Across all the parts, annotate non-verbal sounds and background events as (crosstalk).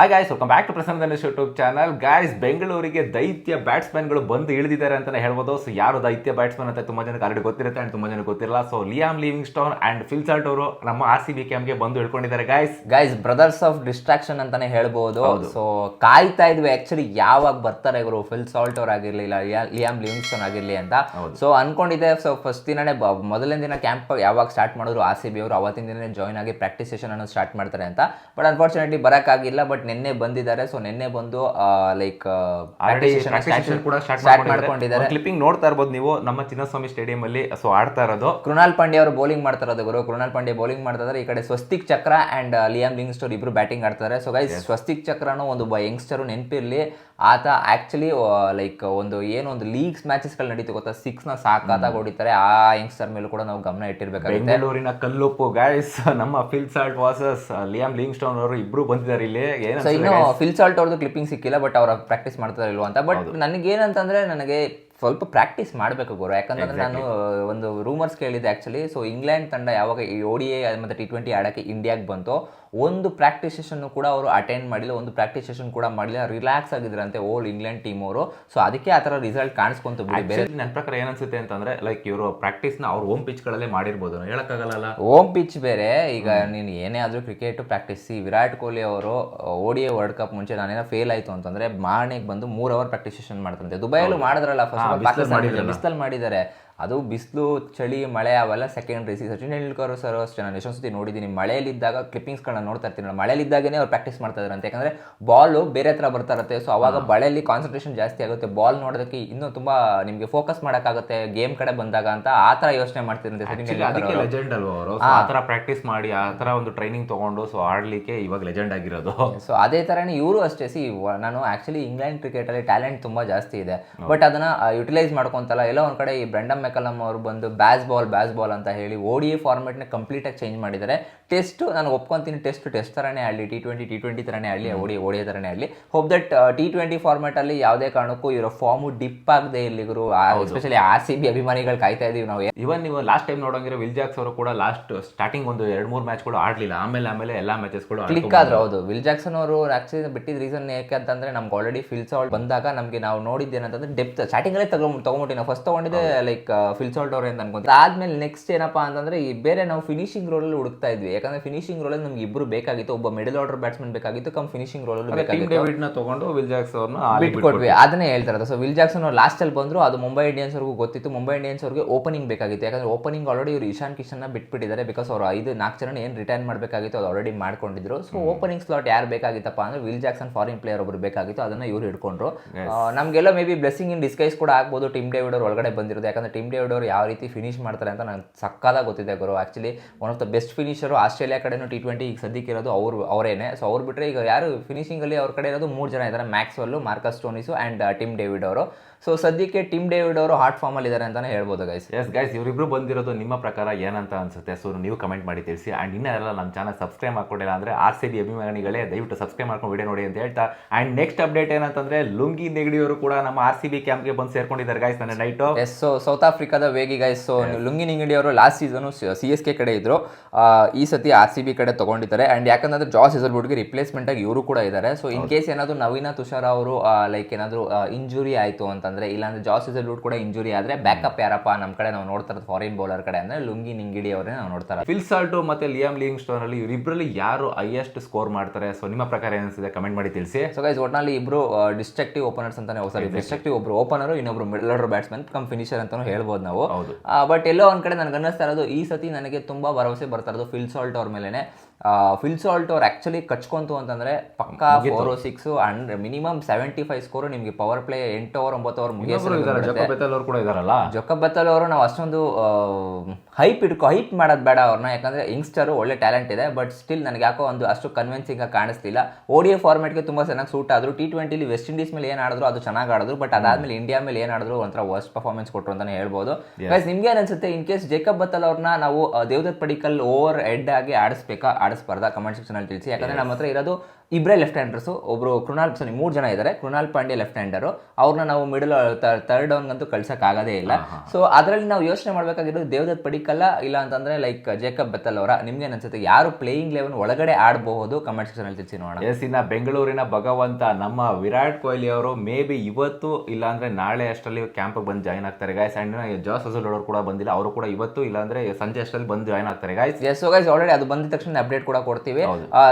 Hi guys welcome back to Prasanna Dhanush YouTube channel guys ಬೆಂಗಳೂರಿಗೆ ದೈತ್ಯ ಬ್ಯಾಟ್ಸ್ಮನ್ಗಳು ಬಂದು ಇಳಿದಿದ್ದಾರೆ ಅಂತಲೇ ಹೇಳ್ಬೋದು. ಸೊ ಯಾರು ದೈತ್ಯ ಬ್ಯಾಟ್ಸ್ಮನ್ ಅಂತ ತುಂಬಾ ಜನಕ್ಕೆ ಆಲ್ರೆಡಿ ಗೊತ್ತಿರುತ್ತೆ ಅಂಡ್ ತುಂಬಾ ಜನಕ್ಕೆ ಗೊತ್ತಿರಲ್ಲ. So Liam Livingstone and Phil Salt ಅವರು ನಮ್ಮ ಆರ್ ಸಿ ಬಿ ಕ್ಯಾಂಪ್ಗೆ ಬಂದು ಹೇಳ್ಕೊಂಡಿದ್ದಾರೆ guys guys brothers of destruction ಅಂತಾನೆ ಹೇಳ್ಬೋದು. ಸೊ ಕಾಯ್ತಾ ಇದ್ವಿ. ಆ್ಯಕ್ಚುಲಿ ಯಾವಾಗ ಬರ್ತಾರೆ ಇವರು? ಫಿಲ್ ಸಾಲ್ಟ್ ಅವ್ರು ಆಗಿರಲಿ ಇಲ್ಲ ಲಿಯಾಮ್ ಲಿವಿಂಗ್ಸ್ಟೋನ್ ಆಗಿರಲಿ ಅಂತ. ಸೊ ಅನ್ಕೊಂಡಿದ್ದೆ. ಸೊ ಫಸ್ಟ್ ದಿನನೇ ಮೊದಲನೇ ದಿನ ಕ್ಯಾಂಪ್ ಯಾವಾಗ ಸ್ಟಾರ್ಟ್ ಮಾಡಿದ್ರು? ಆರ್ ಸಿ ಬಿ ಅವರು ಅವತ್ತಿನ ದಿನ ಜಾಯ್ನ್ ಆಗಿ ಪ್ರಾಕ್ಟೀಸ್ ಸೆಷನ್ ಅನ್ನು ಸ್ಟಾರ್ಟ್ ಮಾಡ್ತಾರೆ ಅಂತ. But unfortunately ಬರೋಕ್ಕಾಗಿಲ್ಲ. ಬಟ್ ನಿನ್ನೆ ಬಂದಿದ್ದಾರೆ. ಸೊ ನಿನ್ನೆ ಬಂದು ಲೈಕ್ ಸ್ಟಾರ್ಟ್ ಮಾಡ್ಕೊಂಡಿದ್ದಾರೆ. ಕ್ಲಿಪ್ಪಿಂಗ್ ನೋಡ್ತಾ ಇರ್ಬೋದು ನೀವು. ನಮ್ಮ ಚಿನ್ನಸ್ವಾಮಿ ಸ್ಟೇಡಿಯಂ ಅಲ್ಲಿ ಸೊ ಆಡ್ತಾ ಇರೋದು. ಕೃಣಾಲ್ ಪಾಂಡ್ಯ ಅವರು ಬೌಲಿಂಗ್ ಮಾಡ್ತಾರದು ಗುರು. ಕೃಣಾಲ್ ಪಾಂಡ್ಯ ಬೌಲಿಂಗ್ ಮಾಡ್ತಾ ಇದ್ದಾರೆ. ಈ ಕಡೆ ಸ್ವಸ್ತಿಕ್ ಚಕ್ರ ಅಂಡ್ ಲಿಯಾಮ್ ಲಿಂಗ್ಸ್ಟೋರ್ ಇಬ್ರು ಬ್ಯಾಟಿಂಗ್ ಆಡ್ತಾರೆ ಸೊ ಗೈಸ್ ಸ್ವಸ್ತಿಕ್ ಚಕ್ರನು ಒಂದು ಯಂಗ್ಸ್ಟರ್ ನೆನಪಿರ್ಲಿ. ಆತ ಆಕ್ಚುಲಿ ಲೈಕ್ ಒಂದು ಏನು ಒಂದು ಲೀಗ್ಸ್ ಮ್ಯಾಚಸ್ಗಳು ನಡೀತು ಗೊತ್ತಾ? ಸಿಕ್ಸ್ನ ಸಾಕಾದಾಗ ಹೊಡಿತಾರೆ. ಆ ಯಂಗ್ಸ್ಟರ್ ಮೇಲೂ ಕೂಡ ನಾವು ಗಮನ ಇಟ್ಟಿರ್ಬೇಕಾಗುತ್ತೆ. ಬೆಂಗಳೂರಿನ ಕಲ್ಲುಪ್ಪು ಗಾಯ್ಸ್ (laughs) ನಮ್ಮ ಫಿಲ್ಸಾಲ್ಟ್ ವಾಸಸ್ ಲಿಯಾಮ್ ಲಿಂಗ್ಸ್ಟೋನ್ ಅವರು ಇಬ್ರು ಬಂದಿದ್ದಾರೆ ಇಲ್ಲಿ. ಏನು ಸೊ ಇನ್ನು ಫಿಲ್ ಸಾಲ್ಟ್ ಅವ್ರದ್ದು ಕ್ಲಿಪ್ಪಿಂಗ್ ಸಿಕ್ಕಿಲ್ಲ ಬಟ್ ಅವ್ರ ಪ್ರಾಕ್ಟೀಸ್ ಮಾಡ್ತಾರೆ ಇಲ್ವಾ ಅಂತ. ಬಟ್ ನನಗೇನಂತಂದ್ರೆ ನನಗೆ ಸ್ವಲ್ಪ ಪ್ರಾಕ್ಟೀಸ್ ಮಾಡಬೇಕು ಗುರು. ಯಾಕಂದ್ರೆ ನಾನು ಒಂದು ರೂಮರ್ಸ್ ಕೇಳಿದ್ದೆ ಆ್ಯಕ್ಚುಲಿ ಸೊ ಇಂಗ್ಲೆಂಡ್ ತಂಡ ಯಾವಾಗ ಈ ಓ ಡಿ ಎ ಮತ್ತು ಟಿ ಟ್ವೆಂಟಿ ಆಡೋಕ್ಕೆ ಇಂಡಿಯಾಗೆ ಬಂತು ಒಂದು ಪ್ರಾಕ್ಟೀಸ್ ಸೆಷನ್ನು ಕೂಡ ಅವರು ಅಟೆಂಡ್ ಮಾಡಿಲ್ಲ ಒಂದು ಪ್ರಾಕ್ಟೀಸ್ ಸೆಷನ್ ಕೂಡ ಮಾಡಿಲ್ಲ. ರಿಲ್ಯಾಕ್ಸ್ ಆಗಿದ್ರಂತೆ ಓಲ್ ಇಂಗ್ಲೆಂಡ್ ಟೀಮ್ ಅವರು. ಸೊ ಅದಕ್ಕೆ ಆ ಥರ ರಿಸಲ್ಟ್ ಕಾಣಿಸ್ಕೊಂತು ಬಿಡಿ. ಬೇರೆ ನನ್ನ ಪ್ರಕಾರ ಏನನ್ಸುತ್ತೆ ಅಂತಂದ್ರೆ ಲೈಕ್ ಇವರು ಪ್ರಾಕ್ಟೀಸ್ನ ಅವ್ರು ಓಮ್ ಪಿಚ್ಗಳಲ್ಲೇ ಪಿಚ್ ಗಳಲ್ಲೇ ಮಾಡಿರ್ಬೋದು. ಹೇಳೋಕ್ಕಾಗಲ್ಲ ಓಮ್ ಪಿಚ್ ಬೇರೆ. ಈಗ ನೀನು ಏನೇ ಆದರೂ ಕ್ರಿಕೆಟ್ ಪ್ರಾಕ್ಟೀಸ್ ವಿರಾಟ್ ಕೊಹ್ಲಿ ಅವರು ಓಡಿ ವರ್ಲ್ಡ್ ಕಪ್ ಮುಂಚೆ ನಾನೇನೋ ಫೇಲ್ ಆಯಿತು ಅಂತಂದರೆ ಮಾರ್ನಿಂಗ್ ಬಂದು ಮೂರು ಅವರ್ ಪ್ರಾಕ್ಟೀಸ್ ಸೆಷನ್ ಮಾಡ್ತಂತೆ ದುಬೈಯಲ್ಲೂ ಮಾಡಿದ್ರಲ್ಲ ಫಸ್ಟ್ ಬಿಸಿಲಲ್ಲಿ ಮಾಡಿದ್ದಾರೆ. ಅದು ಬಿಸಿಲು ಚಳಿ ಮಳೆ ಅವೆಲ್ಲ ಸೆಕೆಂಡ್ರಿ ಸಿ ಸಚಿನ್ ತೆಂಡೂಲ್ಕರ್ ಸರ್ ಅಷ್ಟೇ ನಾನು ಎಷ್ಟೊಂದು ಸತಿ ನೋಡಿದ್ದೀನಿ. ಮಳೆಯಲ್ಲಿದ್ದಾಗ ಕ್ಲಿಪ್ಪಿಂಗ್ಸ್ಗಳನ್ನ ನೋಡ್ತಾ ಇರ್ತೀನಿ ಮಳೆಯಲ್ಲಿದ್ದಾಗನೇ ಅವ್ರು ಪ್ರಾಕ್ಟೀಸ್ ಮಾಡ್ತಾ ಅಂತ. ಯಾಕಂದರೆ ಬಾಲು ಬೇರೆ ಹತ್ರ ಬರ್ತಾ ಇರುತ್ತೆ. ಸೊ ಅವಾಗ ಮಳೆಯಲ್ಲಿ ಕಾನ್ಸಂಟ್ರೇಷನ್ ಜಾಸ್ತಿ ಆಗುತ್ತೆ. ಬಾಲ್ ನೋಡೋದಕ್ಕೆ ಇನ್ನೂ ತುಂಬಾ ನಿಮಗೆ ಫೋಕಸ್ ಮಾಡೋಕ್ಕಾಗುತ್ತೆ. ಗೇಮ್ ಕಡೆ ಬಂದಾಗ ಅಂತ ಆ ಥರ ಯೋಚನೆ ಮಾಡ್ತಿರಂತೆ. ಲೆಜೆಂಡ್ ಅಲ್ವಾ ಅವರು? ಆ ಥರ ಪ್ರಾಕ್ಟೀಸ್ ಮಾಡಿ ಆ ಥರ ಒಂದು ಟ್ರೈನಿಂಗ್ ತಗೊಂಡು ಸೊ ಆಡಲಿಕ್ಕೆ ಇವಾಗ ಲೆಜೆಂಡ್ ಆಗಿರೋದು. ಸೊ ಅದೇ ಥರನೇ ಇವರು ಅಷ್ಟೇ. ಸಿ ನಾನು ಆ್ಯಕ್ಚುಲಿ ಇಂಗ್ಲೆಂಡ್ ಕ್ರಿಕೆಟಲ್ಲಿ ಟ್ಯಾಲೆಂಟ್ ತುಂಬ ಜಾಸ್ತಿ ಇದೆ. ಬಟ್ ಅದನ್ನ ಯುಟಿಲೈಸ್ ಮಾಡ್ಕೊತಲ್ಲ. ಎಲ್ಲೋ ಒಂದು ಕಡೆ ಈ ಬ್ರೆಂಡಮ್ ಮೆಕಲಮ್ ಅವರು ಬಂದು ಬ್ಯಾಸ್ ಬಾಲ್ ಬ್ಯಾಸ್ ಬಾಲ್ ಅಂತ ಹೇಳಿ ಓಡಿ ಫಾರ್ಮೆಟ್ನ ಕಂಪ್ಲೀಟಾಗಿ ಚೇಂಜ್ ಮಾಡಿದ್ದಾರೆ. ಟೆಸ್ಟ್ ನಾನು ಒಪ್ಕೊಂತೀನಿ ಟೆಸ್ಟ್ ಟೆಸ್ಟ್ ಥರನೇ ಆಗಲಿ ಟಿ ಟ್ವೆಂಟಿ ಟಿ ಟ್ವೆಂಟಿ ಥರನೇ ಆಗಲಿ ಓಡಿ ಓಡಿ ಥರನೇ ಆಗಲಿ. ಹೋಪ್ ದಟ್ ಟಿ ಟ್ವೆಂಟಿ ಫಾರ್ಮೆಟಲ್ಲಿ ಯಾವುದೇ ಕಾರಣಕ್ಕೂ ಇವರ ಫಾರ್ಮು ಡಿಪ್ ಆಗದೆ ಇಲ್ಲಿಗರು ಎಸ್ಪೆಷಲಿ ಆರ್ ಸಿ ಬಿ ಅಭಿಮಾನಿಗಳು ಕಾಯ್ತಾ ಇದ್ದೀವಿ ನಾವು. ಇವನ್ ನೀವು ಲಾಸ್ಟ್ ಟೈಮ್ ನೋಡೋಂಗಿರೋ ವಿಲ್ ಜಾಕ್ಸ್ ಅವರು ಕೂಡ ಲಾಸ್ಟ್ ಸ್ಟಾರ್ಟಿಂಗ್ ಒಂದು ಎರಡು ಮೂರು ಮ್ಯಾಚ್ ಕೂಡ ಆಡ್ಲಿಲ್ಲ. ಆಮೇಲೆ ಆಮೇಲೆ ಎಲ್ಲ ಮ್ಯಾಚಸ್ಗಳು ಕ್ಲಿಕ್ ಆದ್ರು ಹೌದು. ವಿಲ್ ಜಾಕ್ಸನ್ ಅವರು ಆಕ್ಚುಲಿ ಬಿಟ್ಟಿದ ರೀಸನ್ ಯಾಕೆ ಅಂತಂದ್ರೆ ನಮ್ಗೆ ಆಲ್ರೆಡಿ ಫಿಲ್ಸಾಲ್ಟ್ ಬಂದಾಗ ನಮಗೆ ನಾವು ನೋಡಿದ್ದೇನಂತಂದ್ರೆ ಡೆಪ್ತ್ ಸ್ಟಾರ್ಟಿಂಗಲ್ಲೇ ತಗೊಂಡು ತಗೊಂಡ್ ತಗೊಂಬಿಟ್ಟು ನಾವು. ಫಸ್ಟ್ ತಗೊಂಡಿದ್ದೆ ಲೈಕ್ ಫಿಲ್ಸಾಲ್ಟ್ ಅವ್ರೆ ಅಂತ ಅನ್ಕೊಂತ ಆದ್ಮೇಲೆ ನೆಕ್ಸ್ಟ್ ಏನಪ್ಪಾ ಅಂತಂದ್ರೆ ಈ ಬೇರೆ ನಾವು ಫಿನಿಶಿಂಗ್ ರೋಲಲ್ಲಿ ಹುಡುಕ್ತಾ ಇದ್ವಿ. ಯಾಕಂದ್ರೆ ಫಿನಿಶಿಂಗ್ ರೋಲಲ್ಲಿ ನಮ್ಗೆ ಇಬ್ರು ಬೇಕಾಗಿತ್ತು. ಒಬ್ಬ ಮಿಡಲ್ ಆರ್ಡರ್ ಬ್ಯಾಟ್ಸ್ಮನ್ ಬೇಕಾಗಿತ್ತು ಕಮ್ ಫಿನಿಶಿಂಗ್ ರೋಲ್ ಅಲ್ಲಿ ಬೇಕಾಗಿತ್ತು. ತಗೊಂಡು ವಿಲ್ ಜಾಕ್ಸ್ ಅವ್ರನ್ನ ಬಿಟ್ಕೊಟ್ವಿ. ಅದನ್ನೇ ಹೇಳ್ತಾರೆ ಸೊ ವಿಲ್ ಜಾಕ್ಸನ್ ಅವ್ರು ಲಾಸ್ಟ್ ಅಲ್ಲಿ ಬಂದ್ರು. ಅದು ಮುಂಬೈ ಇಂಡಿಯನ್ಸ್ ಅವ್ರಿಗೂ ಗೊತ್ತಿತ್ತು. ಮುಂಬೈ ಇಂಡಿಯನ್ಸ್ ಅವ್ರಿಗೆ ಓಪನಿಂಗ್ ಬೇಕಾಗಿತ್ತು. ಯಾಕಂದ್ರೆ ಓಪನಿಂಗ್ ಆಲ್ರೆಡಿ ಇವರು ಇಶಾನ್ ಕಿಶನ್ನ ಬಿಟ್ಬಿಟ್ಟಿದ್ದಾರೆ ಬಿಕಾಸ್ ಅವರು ಐದು ನಾಲ್ಕು ಜನ ಏನು ರಿಟೈನ್ ಮಾಡಬೇಕಾಗಿತ್ತು ಅದು ಆಲ್ರೆಡಿ ಮಾಡ್ಕೊಂಡಿದ್ರು. ಸೊ ಓಪನಿಂಗ್ ಸ್ಲಾಟ್ ಯಾರು ಬೇಕಾಗಿತ್ತಪ್ಪ ಅಂದ್ರೆ ವಿಲ್ ಜಾಕ್ಸನ್ ಫಾರಿನ್ ಪ್ಲೇಯರ್ ಒಬ್ರು ಬೇಕಾಗಿತ್ತು. ಅದನ್ನ ಇವ್ರು ಹಿಡ್ಕೊಂಡ್ರು. ನಮಗೆಲ್ಲ ನಮ್ಗೆಲ್ಲ may be blessing in disguise ಕೂಡ ಆಗ್ಬೋದು. ಟೀಮ್ ಡೇವಿಡ್ ಅವ್ರು ಒಳಗಡೆ ಬಂದಿರೋದು. ಯಾಕಂದ್ರೆ ಟೀಮ್ ಡೇವಿಡ್ ಅವರು ಯಾವ ರೀತಿ ಫಿನಿಶ್ ಮಾಡ್ತಾರೆ ಅಂತ ನನಗೆ ಸಕ್ಕದಾಗ ಗೊತ್ತಿದೆ ಗುರು. Actually one of the best finisher Australia ಕಡೆನೂ ಟಿ ಟ್ವೆಂಟಿ ಈಗ ಸದ್ಯಕ್ಕೆ ಇರೋದು ಅವರು, ಅವರೇನೆ. ಸೊ ಅವ್ರು ಬಿಟ್ಟರೆ ಈಗ ಯಾರು ಫಿನಿಷಿಂಗಲ್ಲಿ ಅವ್ರ ಕಡೆ ಇರೋದು ಮೂರು ಜನ ಇದ್ದಾರೆ. Maxwell Marcus Stoinis and Tim David ಅವರು. ಸೊ ಸದ್ಯಕ್ಕೆ ಟಿಮ್ ಡೇವಿಡ್ ಅವರು ಹಾಟ್ ಫಾರ್ಮ್ ಅಲ್ಲಿ ಇದ್ದಾರೆ ಅಂತಾನೆ ಹೇಳ್ಬೋದು ಗೈಸ್ ಎಸ್ ಗೈಸ್ ಇವರಿಬ್ರು ಬಂದಿರೋದು ನಿಮ್ಮ ಪ್ರಕಾರ ಏನಂತ ಅನ್ಸುತ್ತೆ? ಸೊ ನೀವು ಕಮೆಂಟ್ ಮಾಡಿ ತಿಳಿಸಿ. ಅಂಡ್ ಇನ್ನೆಲ್ಲ ನಮ್ಮ ಚಾನಲ್ ಸಬ್ಸ್ಕ್ರೈಬ್ ಮಾಡ್ಕೊಂಡಿಲ್ಲ ಅಂದ್ರೆ ಆರ್ ಸಿ ಬಿ ಅಭಿಮಾನಿಗಳೇ ದಯವಿಟ್ಟು ಸಬ್ಸ್ಕ್ರೈಬ್ ಮಾಡ್ಕೊಂಡು ವಿಡಿಯೋ ನೋಡಿ ಅಂತ ಹೇಳ್ತಾ. ಆ್ಯಂಡ್ ನೆಕ್ಸ್ಟ್ ಅಪ್ಡೇಟ್ ಏನಂತಂದ್ರೆ ಲುಂಗಿ ನೆಗಡಿಯವರು ಕೂಡ ನಮ್ಮ ಆರ್ ಸಿ ಬಿ ಕ್ಯಾಂಪ್ಗೆ ಬಂದು ಸೇರ್ಕೊಂಡಿದ್ದಾರೆ ಗೈಸ್ ನನ್ನ ನೈಟು ಎಸ್ ಸೊ ಸೌತ್ ಆಫ್ರಿಕಾದ ವೇಗಿ ಗೈಸ್ ಸೊ ಲುಂಗಿ ನಿಂಗಡಿ ಅವರು last season C S K ಕಡೆ ಇದ್ದರು ಈ ಸತಿ ಆರ್ ಸಿ ಬಿ ಕಡೆ ತಗೊಂಡಿದ್ದಾರೆ. ಆ್ಯಂಡ್ ಯಾಕಂದ್ರೆ ಜಾಸ್ ಹೆಸಲ್ವುಡ್ಗೆ ರಿಪ್ಲೇಸ್ಮೆಂಟ್ ಆಗಿ ಇವರು ಕೂಡ ಇದ್ದಾರೆ. ಸೊ ಇನ್ ಕೇಸ್ ಏನಾದ್ರು ನವೀನ ತುಷಾರ್ ಅವರು ಲೈಕ್ ಏನಾದ್ರು ಇಂಜುರಿ ಆಯ್ತು ಅಂತಂದ್ರೆ ಇಲ್ಲಾಂದ್ರೆ ಜಾಸ್ ಲೂಟ್ ಕೂಡ ಇಂಜುರಿ ಆದ್ರೆ ಬ್ಯಾಕಪ್ ಯಾರಪ್ಪ? ನಮ್ಮ ಕಡೆ ನಾವು ನೋಡ್ತಾ ಇರೋದು ಫಾರಿನ್ ಬೌಲರ್ ಕಡೆ ಅಂದ್ರೆ ಲುಂಗಿ ನಿಂಗಿಡಿ ಅವರೇ ನಾವು ನೋಡ್ತಾರೆ ಫಿಲ್ ಸಾಲ್ಟು ಮತ್ತೆ ಲಿಯಾಮ್ ಲಿಂಗ್ ಸ್ಟೋನ್ ಅಲ್ಲಿ ಇವರಿಬ್ಬರಲ್ಲಿ ಯಾರು ಹೈಯೆಸ್ಟ್ ಸ್ಕೋರ್ ಮಾಡ್ತಾರೆ? ಸೊ ನಿಮ್ಮ ಪ್ರಕಾರ ಏನಿಸಿದೆ ಕಮೆಂಟ್ ಮಾಡಿ ತಿಳಿಸಿ. ಸೊ ಗೈಸ್ ಒಟ್ನಲ್ಲಿ ಇಬ್ರು ಡಿಸ್ಟ್ರಕ್ಟಿವ್ ಓಪನರ್ಸ್ ಅಂತಾನೆ ಸಾರಿ ಡಿಸ್ಟ್ರಕ್ಟಿವ್ ಒಬ್ರು ಓಪನರು ಇನ್ನೊಬ್ರು middle order batsman come finisher ಅಂತಾನು ಹೇಳ್ಬೋದು ನಾವು. ಹೌದು. ಬಟ್ ಎಲ್ಲೋ ಒಂದ್ ಕಡೆ ನನಗೆ ಅನ್ನಿಸ್ತಾ ಇರೋದು ಈ ಸತಿ ನನಗೆ ತುಂಬಾ ಭರವಸೆ ಬರ್ತಾ ಇರೋದು ಫಿಲ್ ಸಾಲ್ಟ್ ಅವ್ರ ಮೇಲೇ ಫಿಲ್ ಸಾಲ್ಟ್ ಅವ್ರು ಆಕ್ಚುಲಿ ಕಚ್ಕೊಂತು ಅಂತಂದ್ರೆ ಪಕ್ಕಾ four six and minimum seventy five score ನಿಮಗೆ ಪವರ್ ಪ್ಲೇ ಎಂಟು ಓವರ್ ಒಂಬತ್ತು ಅವರು ಕೂಡ ಇದಾರಲ್ಲ ಅವರು ನಾವು ಅಷ್ಟೊಂದು ಹೈಪ್ ಇಟ್ಕೊ ಹೈಪ್ ಮಾಡೋದು ಬೇಡ ಅವ್ರನ್ನ ಯಾಕಂದ್ರೆ ಯಂಗ್ಸ್ಟರು ಒಳ್ಳೆ ಟ್ಯಾಲೆಂಟ್ ಇದೆ ಬಟ್ ಸ್ಟಿಲ್ ನನಗೆ ಯಾಕೋ ಒಂದು ಅಷ್ಟು ಕನ್ವಿನ್ಸಿಂಗ್ ಆಗಿ ಕಾಣಿಸ್ತಿಲ್ಲ ಓಡಿಎ ಫಾರ್ಮೆಟ್ಗೆ ತುಂಬಾ ಚೆನ್ನಾಗಿ ಸೂಟ್ ಆದ್ರು ಟಿ ಟ್ವೆಂಟಿಲಿ ವೆಸ್ಟ್ ಇಂಡೀಸ್ ಮೇಲೆ ಏನು ಆಡಿದ್ರು ಅದು ಚೆನ್ನಾಗಿ ಆಡಿದ್ರು ಬಟ್ ಅದಾದ್ಮೇಲೆ ಇಂಡಿಯಾ ಮೇಲೆ ಏನು ಆಡಿದ್ರು ಒಂಥರ ವರ್ಸ್ಟ್ ಪರ್ಫಾರ್ಮೆನ್ಸ್ ಕೊಟ್ಟರು ಅಂತಾನೆ ಹೇಳ್ಬೋದು. ಗೈಸ್ ನಿಮ್ಗೆ ಏನ್ ಅನ್ಸುತ್ತೆ? ಇನ್ ಕೇಸ್ ಜೇಕಬ್ ಬತ್ತಲ್ ಅವ್ರನ್ನ ನಾವು ದೇವದತ್ ಪಡಿಕಲ್ ಓವರ್ ಹೆಡ್ ಆಗಿ ಆಡಿಸ್ಬೇಕಾ? ಆಡಿಸ್ಬಾರ್ದಾ? ಕಮೆಂಟ್ ಸೆಕ್ಷನ್ ಅಲ್ಲಿ ತಿಳಿಸಿ. ಯಾಕಂದ್ರೆ ನಮ್ಮ ಹತ್ರ ಇರೋದು ಇಬ್ಬರೇ ಲೆಫ್ಟ್ ಹ್ಯಾಂಡರ್ಸು ಒಬ್ರು ಕೃಣಾಲ್ ಸಾರಿ ಮೂರು ಜನ ಇದ್ದಾರೆ ಕೃಣಾಲ್ ಪಾಂಡೆ ಲೆಫ್ಟ್ ಹ್ಯಾಂಡರು ಅವ್ರನ್ನ ನಾವು ಮಿಡಲ್ ಥರ್ಡ್ ಡೌನ್ಗಂತೂ ಕಳ್ಸೋಕ್ಕಾಗೋದೇ ಇಲ್ಲ. ಸೊ ಅದರಲ್ಲಿ ನಾವು ಯೋಚನೆ ಮಾಡಬೇಕಾಗಿರೋದು ದೇವದತ್ ಪಡಿಕಲ್ಲ ಇಲ್ಲ ಅಂತಂದ್ರೆ ಲೈಕ್ ಜೇಕಬ್ ಬೆತ್ತಲ್ ಅವರ. ನಿಮ್ಗೆ ಅನ್ಸುತ್ತೆ ಯಾರು ಪ್ಲೇಯಿಂಗ್ ಲೆವೆನ್ ಒಳಗಡೆ ಆಡಬಹುದು? ಕಮೆಂಟ್ ಸೆಕ್ಷನ್ ಅಲ್ಲಿ ತಿಳಿಸಿ ನೋಡೋಣ. ಎಸ್ ಇನ್ನ ಬೆಂಗಳೂರಿನ ಭಗವಂತ ನಮ್ಮ ವಿರಾಟ್ ಕೊಹ್ಲಿ ಅವರು ಮೇ ಬಿ ಇವತ್ತು ಇಲ್ಲಾಂದರೆ ನಾಳೆ ಅಷ್ಟರಲ್ಲಿ ಕ್ಯಾಂಪ್ ಬಂದು ಜಾಯ್ನ್ ಆಗ್ತಾರೆ. ಗಾಯ್ಸ್ ಅಂಡ್ ಜಾಸ್ ಹಸಲ್ ಅವರು ಕೂಡ ಬಂದಿಲ್ಲ. ಅವರು ಕೂಡ ಇವತ್ತು ಇಲ್ಲಾಂದರೆ ಸಂಜೆ ಅಷ್ಟರಲ್ಲಿ ಬಂದು ಜಾಯ್ನ್ ಆಗ್ತಾರೆ. ಗಾಯ್ಸ್ ಎಸ್ ಗೈಸ್ ಆಲ್ರೆಡಿ ಅದು ಬಂದ ತಕ್ಷಣ ಅಪ್ಡೇಟ್ ಕೂಡ ಕೊಡ್ತೀವಿ.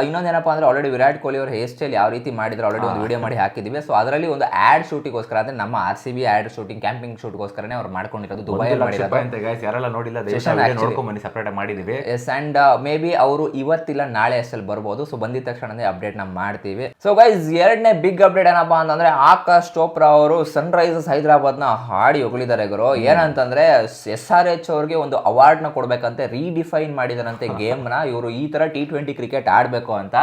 ಇನ್ನೊಂದೇನಪ್ಪ ಅಂದ್ರೆ ಆಲ್ರೆಡಿ ವಿರಾಟ್ ಕೊಹ್ಲಿ ಅವ್ರ ಹೇರ್ ಸ್ಟೈಲ್ ಯಾವ ರೀತಿ ಮಾಡಿದ್ರು ಆಲ್ರೆಡಿ ಒಂದು ವಿಡಿಯೋ ಮಾಡಿ ಹಾಕಿದ್ದೀವಿ. ಸೊ ಅದರಲ್ಲಿ ಒಂದು ಆಡ್ ಶೂಟಿಗೋಸ್ಕರ ಅಂದ್ರೆ ನಮ್ಮ R C B ad shooting camping ಶೂಟ್ಗೋಸ್ಕರನೇ ಅವ್ರು ಮಾಡ್ಕೊಂಡಿರೋದು ದುಬೈಯಲ್ಲಿ ಮಾಡಿರೋದು. ಯಾರೆಲ್ಲ ನೋಡಿಲ್ಲ ಬನ್ನಿ ಸಪ್ರೇಟ್ ಎಸ್ ಅಂಡ್ ಮೇ ಬಿ ಅವರು ಇವತ್ತಿಲ್ಲ ನಾಳೆ ಅಷ್ಟಲ್ಲಿ ಬರ್ಬೋದು. ಸೊ ಬಂದಿದ ತಕ್ಷಣ ಅಪ್ಡೇಟ್ ನಾವು ಮಾಡ್ತೀವಿ. ಸೊ ಗೈಸ್ ಎರಡನೇ ಬಿಗ್ ಅಪ್ಡೇಟ್ ಏನಪ್ಪ ಅಂತಂದ್ರೆ ಆಕಾಶ್ ಚೋಪ್ರಾ ಅವರು ಸನ್ ರೈಸರ್ಸ್ ಹೈದರಾಬಾದ್ನ ಹಾಡಿ ಹೊಗಳಿದ್ದಾರೆ ಗುರು. ಏನಂತಂದ್ರೆ ಎಸ್ ಆರ್ ಎಚ್ ಅವ್ರಿಗೆ ಒಂದು ಅವಾರ್ಡ್ನ ಕೊಡ್ಬೇಕಂತೆ ರೀಡಿಫೈನ್ ಮಾಡಿದಾರಂತೆ (laughs) ಗೇಮ್ನ. ಇವರು ಈ ತರ ಟಿ ಟ್ವೆಂಟಿ ಕ್ರಿಕೆಟ್ ಆಡ್ಬೇಕು ಅಂತ.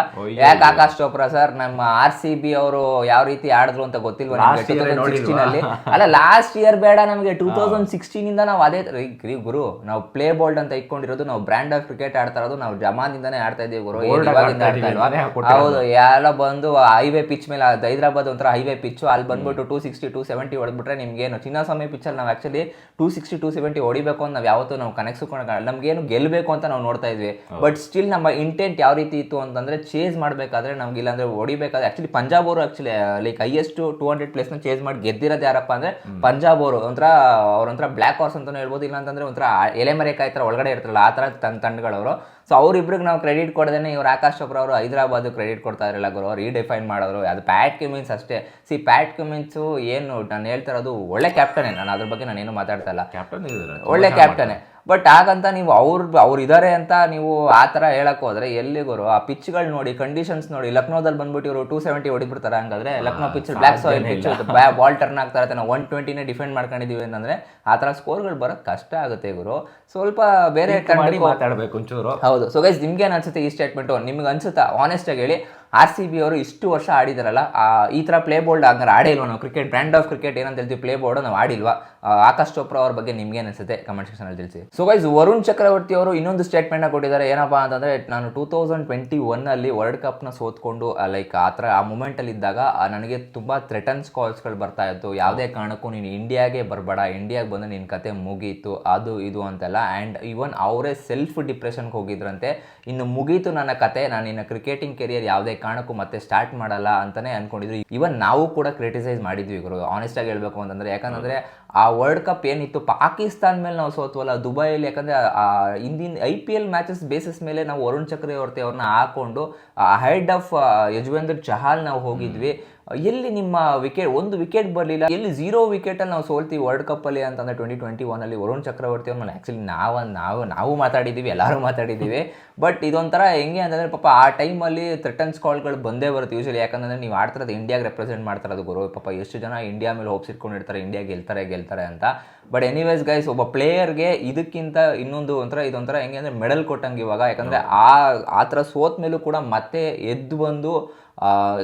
ಯಾಕೆ ಆಕಾಶ್ ಚೋಪ್ರಾ ಸರ್ ನಮ್ಮ ಆರ್ ಸಿ ಬಿ ಅವರು ಯಾವ ರೀತಿ ಆಡಿದ್ರು ಅಂತ ಗೊತ್ತಿಲ್ವಾ Last year 2016 ನೋಡಿಲ್ವಾ? ಅಲ್ಲಿ? ಅಲ್ಲ ಲಾಸ್ಟ್ ಇಯರ್ ಬೇಡ ನಮಗೆ ಟೂ ತೌಸಂಡ್ ಸಿಕ್ಸ್ಟೀನ್ ಇಂದ ನಾವು ಅದೇ ತರ- ಗ್ರೀ ಗುರು ನಾವು ಪ್ಲೇ ಬೋಲ್ಡ್ ಅಂತ ಇಟ್ಕೊಂಡಿರೋದು ನಾವು ಬ್ರ್ಯಾಂಡ್ ಆಫ್ ಕ್ರಿಕೆಟ್ ಆಡ್ತಾ ಇರೋದು ನಾವು ಜಮಾನಿಂದಾನೇ ಆಡ್ತಾ ಇದೀವಿ ಗುರು ಏನ್ Bold ಆಗಿ ಇವಾಗಿಂದ ಆಡ್ತಾ ಆಡ್ತಾ ಇಲ್ವಾ? ಅಂತಾನೆ ಕೊಟ್ಟಿರೋದು. ಹೌದು ಎಲ್ಲ ಬಂದು ಹೈವೇ ಪಿಚ್ ಮೇಲೆ ಅದು ಹೈದರಾಬಾದ್ ಒಂಥರ ಹೈವೇ ಪಿಚ್ ಅಲ್ಲಿ ಬಂದ್ಬಿಟ್ಟು ಟೂ ಸಿಕ್ಸ್ಟಿ ಟೂ ಸೆವೆಂಟಿ ಹೊಡೆದ್ಬಿಟ್ರೆ ನಿಮ್ಗೇನು ಚಿನ್ನಸ್ವಾಮಿ ಪಿಚ್ಚಲ್ಲಿ ನಾವು actually two sixty two seventy ಹೊಡಿಬೇಕು ಅಂತ ನಾವು ಯಾವತ್ತೂ ನಾವು ಕನೆಕ್ಸ್ಕೊಂಡು ನಮ್ಗೇನು ಗೆಲ್ಲಬೇಕು ಅಂತ ನಾವು ನೋಡ್ತಾ ಇದ್ವಿ. ಬಟ್ ಸ್ಟಿಲ್ ನಮ್ಮ ಇಂಟೆಂಟ್ ಯಾವ ರೀತಿ ಇತ್ತು ಅಂತಂದ್ರೆ ಚೇಸ್ ಮಾಡಬೇಕಾದ್ರೆ ನಮ್ಗೆ ಇಲ್ಲಾಂದ್ರೆ ಹೊಡಿಬೇಕಾದ್ರೆ ಆಕ್ಚುಲಿ ಪಂಜಾಬ್ ಅವರು actually like highest two hundred ಪ್ಲೇಸ್ನ chase ಮಾಡಿ ಗೆದ್ದಿರೋದು ಯಾರಪ್ಪ ಅಂದ್ರೆ ಪಂಜಾಬ್ ಅವರು. ಒಂಥರ ಅವ್ರೊಂಥರ ಬ್ಲ್ಯಾಕ್ ಹಾರ್ಸ್ ಅಂತಾನೆ ಹೇಳ್ಬೋದು ಇಲ್ಲ ಅಂತಂದ್ರೆ ಒಂಥರ ಎಲೆಮರೆಕಾಯಿ ಥರ ಒಳಗಡೆ ಇರ್ತಾರಲ್ಲ ಆ ಥರ ತನ್ ತಂಡಗಳವರು. ಸೊ ಅವ್ರಿಬ್ರಿಗೆ ನಾವು ಕ್ರೆಡಿಟ್ ಕೊಡದೇನೆ ಇವ್ರು ಆಕಾಶ್ ಚೋಪ್ರಾ ಅವರು ಹೈದರಾಬಾದ್ ಕ್ರೆಡಿಟ್ ಕೊಡ್ತಾ ಇರಲಿಲ್ಲ ಗುರು. ರೀಡಿಫೈನ್ ಮಾಡೋರು ಅದು ಪ್ಯಾಟ್ ಕ್ಯುಮಿನ್ಸ್ ಅಷ್ಟೇ. ಸಿ ಪ್ಯಾಟ್ ಕ್ಯುಮಿನ್ಸು ಏನು ನಾನು ಹೇಳ್ತಾ ಇರೋದು ಒಳ್ಳೆ ಕ್ಯಾಪ್ಟನ್ ನಾನು ಅದ್ರ ಬಗ್ಗೆ ನಾನು ಏನು ಮಾತಾಡ್ತಾ ಇಲ್ಲ. ಕ್ಯಾಪ್ಟನ್ ಇದ್ದಾರೆ? ಒಳ್ಳೆ ಕ್ಯಾಪ್ಟನೇ ಬಟ್ ಹಾಗಂತ ನೀವು ಅವ್ರ ಅವ್ರು ಇದಾರೆ ಅಂತ ನೀವು ಆ ಥರ ಹೇಳಕ್ ಹೋದ್ರೆ ಎಲ್ಲಿಗೋರು ಆ ಪಿಚ್ಗಳು ನೋಡಿ ಕಂಡೀಷನ್ಸ್ ನೋಡಿ ಲಕ್ನೋದಲ್ಲಿ ಬಂದ್ಬಿಟ್ಟು ಇವರು ಟೂ ಸೆವೆಂಟಿ ಹೊಡಿಬಿಡ್ತಾರೆ ಹಂಗಾದ್ರೆ? Lucknow pitch black soil pitch ball turn ಆಗ್ತಾ ನಾವು ಒನ್ ಟ್ವೆಂಟಿನೇ ಡಿಫೆಂಡ್ ಮಾಡ್ಕೊಂಡಿದೀವಿ ಅಂತಂದ್ರೆ ಆ ಥರ ಸ್ಕೋರ್ಗಳು ಬರೋಕ್ಕೆ ಕಷ್ಟ ಆಗುತ್ತೆ ಗುರು. ಸ್ವಲ್ಪ ಬೇರೆ ಮಾತಾಡ್ಬೇಕು ಒಂಚೂರು. ಹೌದು. ಸೊ ಗೈಸ್ ನಿಮ್ಗೆ ಅನ್ಸುತ್ತೆ ಈ ಸ್ಟೇಟ್ಮೆಂಟು ನಿಮ್ಗೆ ಅನ್ಸುತ್ತಾ? ಆನೆಸ್ಟಾಗಿ ಹೇಳಿ. ಆರ್ ಸಿ ಬಿ ಅವರು ಇಷ್ಟು ವರ್ಷ ಆಡಿದಾರಲ್ಲ ಈ ಥರ ಪ್ಲೇ ಬೋರ್ಡ್ ಹಂಗಾರೆ ಆಡೇ ಇಲ್ವಾ ನಾವು? ಕ್ರಿಕೆಟ್ ಬ್ರ್ಯಾಂಡ್ ಆಫ್ ಕ್ರಿಕೆಟ್ ಏನಂತ ಹೇಳ್ತೀವಿ ಪ್ಲೇ ಬೋರ್ಡ್ ನಾವು ಆಡಿಲ್ವಾ? ಆಕಾಶ್ ಚೋಪ್ರಾ ಅವ್ರ ಬಗ್ಗೆ ನಿಮ್ಗೆ ಅನಿಸುತ್ತೆ ಕಮೆಂಟ್ ಸೆಕ್ಷನಲ್ಲಿ ತಿಳಿಸಿ. ಸೊ ಗೈಸ್ ವರುಣ್ ಚಕ್ರವರ್ತಿ ಅವರು ಇನ್ನೊಂದು ಸ್ಟೇಟ್ಮೆಂಟ್ ಕೊಟ್ಟಿದ್ದಾರೆ, ಏನಪ್ಪಾ ಅಂತಂದರೆ ನಾನು ಟೂ ತೌಸಂಡ್ ಟ್ವೆಂಟಿ ಒನ್ನಲ್ಲಿ ವರ್ಲ್ಡ್ ಕಪ್ನ ಸೋತ್ಕೊಂಡು ಲೈಕ್ ಆ ಥರ ಆ ಮೂಮೆಂಟಲ್ಲಿ ಇದ್ದಾಗ ನನಗೆ ತುಂಬ ಥ್ರೆಟನ್ಸ್ ಕಾಲ್ಸ್ಗಳು ಬರ್ತಾ ಇತ್ತು. ಯಾವುದೇ ಕಾರಣಕ್ಕೂ ನೀನು ಇಂಡಿಯಾಗೆ ಬರಬೇಡ ಇಂಡಿಯಾಗೆ ಬಂದು ನಿನ್ನ ಕತೆ ಮುಗೀತು, ಅದು ಇದು ಅಂತೆಲ್ಲ. ಆ್ಯಂಡ್ ಈವನ್ ಅವರೇ ಸೆಲ್ಫ್ ಡಿಪ್ರೆಷನ್ಗೆ ಹೋಗಿದ್ರಂತೆ, ಇನ್ನು ಮುಗೀತು ನನ್ನ ಕತೆ, ನಾನು ಇನ್ನು ಕ್ರಿಕೆಟಿಂಗ್ ಕೆರಿಯರ್ ಯಾವುದೇ ಕಾರಣಕ್ಕೂ ಮತ್ತೆ ಸ್ಟಾರ್ಟ್ ಮಾಡಲ್ಲ ಅಂತಾನೆ ಅನ್ಕೊಂಡಿದ್ರು. ಇವನ್ ನಾವು ಕೂಡ ಕ್ರಿಟಿಸೈಸ್ ಮಾಡಿದ್ವಿ ಇವರು ಆನೆಸ್ಟ್ ಆಗಿ ಹೇಳ್ಬೇಕು ಅಂತಂದ್ರೆ, ಯಾಕಂದ್ರೆ ಆ ವರ್ಲ್ಡ್ ಕಪ್ ಏನಿತ್ತು, ಪಾಕಿಸ್ತಾನ ಮೇಲೆ ನಾವು ಸೋತ್ವಲ್ಲ, ದುಬೈಯಲ್ಲಿ, ಯಾಕಂದ್ರೆ ಹಿಂದಿನ I P L matches basis ಮೇಲೆ ನಾವು ವರುಣ್ ಚಕ್ರವರ್ತಿ ಅವ್ರನ್ನ ಹಾಕೊಂಡು ಹೆಡ್ ಆಫ್ ಯಜುವೇಂದ್ರ ಚಹಾಲ್ ನಾವು ಹೋಗಿದ್ವಿ. ಎಲ್ಲಿ ನಿಮ್ಮ ವಿಕೆಟ್ ಒಂದು ವಿಕೆಟ್ ಬರಲಿಲ್ಲ ಎಲ್ಲಿ ಝೀರೋ ವಿಕೆಟಲ್ಲಿ ನಾವು ಸೋಲ್ತೀವಿ ವರ್ಲ್ಡ್ ಕಪ್ಪಲ್ಲಿ ಅಂತಂದರೆ ಟ್ವೆಂಟಿ ಟ್ವೆಂಟಿ ಒನಲ್ಲಿ ವರುಣ್ ಚಕ್ರವರ್ತಿ ಅವ್ರನ್ನ ಆ್ಯಕ್ಚುಲಿ ನಾವು ನಾವು ನಾವು ಮಾತಾಡಿದ್ದೀವಿ ಎಲ್ಲರೂ ಮಾತಾಡಿದ್ದೀವಿ. ಬಟ್ ಇದೊಂಥರ ಹೆಂಗೆ ಅಂತಂದರೆ ಪಾಪ ಆ ಟೈಮಲ್ಲಿ ಥ್ರೆಟನ್ಸ್ ಕಾಲ್ಗಳು ಬಂದೇ ಬರುತ್ತೆ ಯೂಶಲಿ ಯಾಕಂದರೆ ನೀವು ಆಡ್ತಿರೋದು ಇಂಡಿಯಾಗೆ ರೆಪ್ರೆಸೆಂಟ್ ಮಾಡ್ತಾರದು ಗುರು. ಪಾಪ ಎಷ್ಟು ಜನ ಇಂಡಿಯಾ ಮೇಲೆ ಹೋಪ್ಸ್ ಇಟ್ಕೊಂಡಿರ್ತಾರೆ ಇಂಡಿಯಾ ಗೆಲ್ತಾರೆ ಗೆಲ್ತಾರೆ ಅಂತ. ಬಟ್ ಎನಿವೇಸ್ ಗೈಸ್ ಒಬ್ಬ ಪ್ಲೇಯರ್ಗೆ ಇದಕ್ಕಿಂತ ಇನ್ನೊಂದು ಒಂಥರ ಇದೊಂಥರ ಹೆಂಗೆ ಅಂದರೆ ಮೆಡಲ್ ಕೊಟ್ಟಂಗೆ ಇವಾಗ. ಯಾಕಂದರೆ ಆ ಆ ಥರ ಸೋತ ಮೇಲೂ ಕೂಡ ಮತ್ತೆ ಎದ್ದು ಬಂದು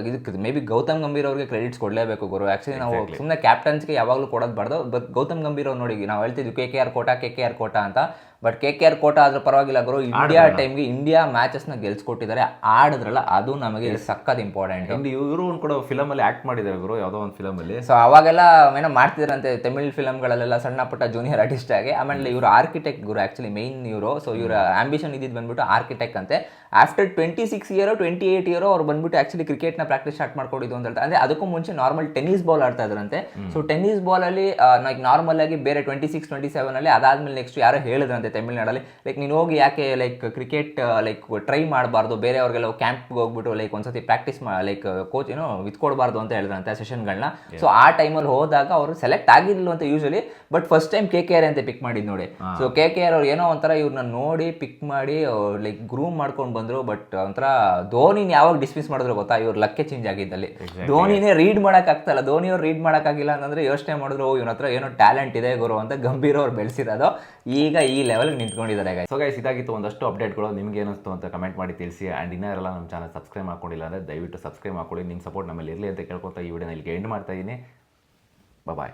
ಇದಕ್ಕೆ ಮೇ ಬಿ ಗೌತಮ್ ಗಂಭೀರ್ ಅವ್ರಿಗೆ ಕ್ರೆಡಿಟ್ಸ್ ಕೊಡಲೇಬೇಕು ಗುರು. ಆ್ಯಕ್ಚುಲಿ ನಾವು ಸುಮ್ಮನೆ ಕ್ಯಾಪ್ಟನ್ಸ್ಗೆ ಯಾವಾಗಲೂ ಕೊಡೋದು ಬಾರ್ದು ಬಟ್ ಗೌತಮ್ ಗಂಭೀರ್ ಅವ್ರು ನೋಡಿ ನಾವು ಹೇಳ್ತಿದ್ವಿ K K R quota K K R quota ಅಂತ. But K K R quota ಆದ್ರೂ ಪರವಾಗಿಲ್ಲ ಗುರು. ಇಂಡಿಯಾ ಟೈಮ್ಗೆ ಇಂಡಿಯಾ ಮ್ಯಾಚಸ್ನ ಗೆಲ್ಸ್ಕೊಟ್ಟಿದ್ದಾರೆ. ಆಡಿದ್ರಲ್ಲ ಅದು ನಮಗೆ ಸಕ್ಕತ್ ಇಂಪಾರ್ಟೆಂಟ್ ಒಂದು ಇವರು ಕೂಡ ಫಿಲಮ್ ಅಲ್ಲಿ ಆಕ್ಟ್ ಮಾಡಿದ್ದಾರೆ ಗುರು ಯಾವುದೋ ಒಂದು ಫಿಲಮ್ ಅಲ್ಲಿ ಸೊ ಅವಾಗೆಲ್ಲ ಏನೋ ಮಾಡ್ತಿದ್ರಂತೆ ತಮಿಳ್ ಫಿಲಮ್ಗಳಲ್ಲೆಲ್ಲ ಸಣ್ಣ ಪುಟ್ಟ ಜೂನಿಯರ್ ಆರ್ಟಿಸ್ಟ್ ಆಗಿ. ಆಮೇಲೆ ಇವರು ಆರ್ಕಿಟೆಕ್ಟ್ ಗುರು ಆ್ಯಕ್ಚುಲಿ ಮೈನ್ ಇವರು. ಸೊ ಇವರ ಆಂಬಿಷನ್ ಇದ್ದಿದ್ದು ಬಂದ್ಬಿಟ್ಟು ಆರ್ಕಿಟೆಕ್ಟ್ ಅಂತೆ. After twenty six year twenty eight year ಅವ್ರು ಬಂದ್ಬಿಟ್ಟು ಆಕ್ಚುಲಿ ಕ್ರಿಕೆಟ್ನ ಪ್ರಾಕ್ಟೀಸ್ ಸ್ಟಾರ್ಟ್ ಮಾಡ್ಕೊಂಡಿದ್ದು ಅಂತ ಹೇಳ್ತಾರೆ. ಅಂದ್ರೆ ಅದಕ್ಕೂ ಮುಂಚೆ ನಾರ್ಮಲ್ ಟೆನ್ನಿಸ್ ಬಾಲ್ ಆಡ್ತಾ ಇದ್ರಂತೆ. ಸೊ ಟೆನ್ನಿಸ್ ಬಾಲಲ್ಲಿ ಅಲ್ಲಿ ನಾರ್ಮಲ್ ಆಗಿ ಬೇರೆ ಟ್ವೆಂಟಿ ಸಿಕ್ಸ್ ಟ್ವೆಂಟಿ ಸೆವೆನ್ ಅಲ್ಲಿ ಅದಾದ್ಮೇಲೆ ನೆಕ್ಸ್ಟ್ ಯಾರೋ ಹೇಳಿದ್ರಂತೆ ತಮಿಳ್ನಾಡಲ್ಲಿ. ಲೈಕ್ ನೀನು ಹೋಗಿ ಯಾಕೆ ಲೈಕ್ ಕ್ರಿಕೆಟ್ ಲೈಕ್ ಟ್ರೈ ಮಾಡಬಾರ್ದು? ಬೇರೆಯವ್ರಿಗೆಲ್ಲ ಕ್ಯಾಂಪ್ಗೆ ಹೋಗ್ಬಿಟ್ಟು ಲೈಕ್ ಒಂದ್ಸತಿ ಪ್ರಾಕ್ಟೀಸ್ ಲೈಕ್ ಕೋಚ್ ಏನೋ ವಿತ್ಕೊಡ್ಬಾರ್ದು ಅಂತ ಹೇಳಿದ್ರಂತೆ ಸೆಷನ್ಗಳನ್ನ ಸೊ ಆ ಟೈಮಲ್ಲಿ ಹೋದಾಗ ಅವರು ಸೆಲೆಕ್ಟ್ ಆಗಿರ್ಲಿಲ್ಲ ಅಂತ usually but first time K K R ಅಂತ ಪಿಕ್ ಮಾಡಿದ್ ನೋಡಿ. ಸೊ ಕೆ ಕೆ ಆರ್ ಅವ್ರು ಏನೋ ಒಂಥರ ಇವ್ರನ್ನ ನೋಡಿ ಪಿಕ್ ಮಾಡಿ ಲೈಕ್ ಗ್ರೂಮ್ ಮಾಡ್ಕೊಂಡು ಬಂದ್ರು ಬಟ್ ಒಂಥರ ಧೋನಿನ ಯಾವಾಗ ಡಿಸ್ಮಿಸ್ ಮಾಡಿದ್ರು ಗೊತ್ತಾ? ಇವ್ರ ಲಕ್ಕೆ ಚೇಂಜ್ ಆಗಿದ್ದಲ್ಲಿ. ಧೋನಿನೇ ರೀಡ್ ಮಾಡಕ್ ಆಗ್ತಲ್ಲ ಧೋನಿ ಅವ್ರು ರೀಡ್ ಮಾಡಕ್ಕಾಗಿಲ್ಲ ಅಂತಂದ್ರೆ ಯೋಚನೆ ಮಾಡಿದ್ರು ಇವ್ನ ಹತ್ರ ಏನೋ ಟ್ಯಾಲೆಂಟ್ ಇದೆ ಗುರು ಅಂತ ಗಂಭೀರ ಅವ್ರು ಬೆಳೆಸಿರೋದು. ಈಗ ಈ ಲೆವೆಲ್ಗೆ ನಿಂತ್ಕೊಂಡಿದ್ದಾರೆ. ಸೊ ಗೈಸ್ ಇದಾಗಿತ್ತು ಒಂದಷ್ಟು ಅಪ್ಡೇಟ್ಗಳು. ನಿಮ್ಗೆ ಏನಿಸ್ತು ಅಂತ ಕಮೆಂಟ್ ಮಾಡಿ ತಿಳಿಸಿ. ಆ್ಯಂಡ್ ಇನ್ನರೆಲ್ಲ ನಮ್ಮ ಚಾನಲ್ ಸಬ್ಸ್ಕ್ರೈಬ್ ಮಾಡ್ಕೊಂಡಿಲ್ಲ ಅಂದರೆ ದಯವಿಟ್ಟು ಸಬ್ಸ್ಕ್ರೈಬ್ ಮಾಡ್ಕೊಳ್ಳಿ. ನಿಮ್ಮ ಸಪೋರ್ಟ್ ನಮ್ಮಲ್ಲಿ ಇರಲಿ ಅಂತ ಕೇಳ್ಕೊತಾ ಈ ವಿಡಿಯೋನ ಇಲ್ಲಿಗೆ ಎಂಡ್ ಮಾಡ್ತಾ ಇದ್ದೀನಿ. ಬಾಯ್